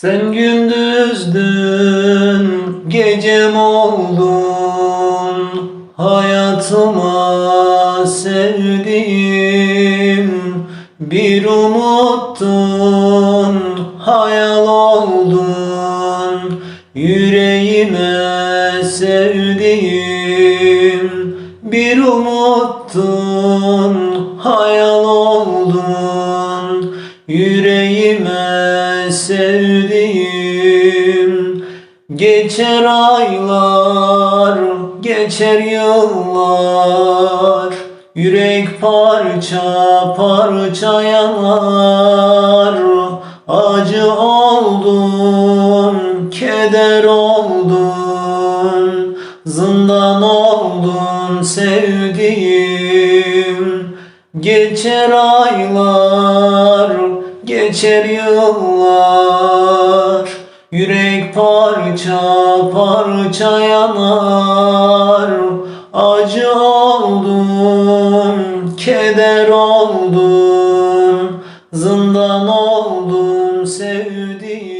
Sen gündüzdün, gecem oldun. Hayatıma sevdiğim Bir umuttun, hayal oldun Yüreğime sevdiğim Bir umuttun, hayal oldun Yüreğime sevdiğim. Geçer aylar, geçer yıllar. Yürek parça parça yanar. Acı oldun, keder oldun. Zindan oldun sevdiğim. Geçer aylar, Geçer yıllar Yürek parça parça yanar. Acı oldum, keder oldum Zindan oldum sevdiğim.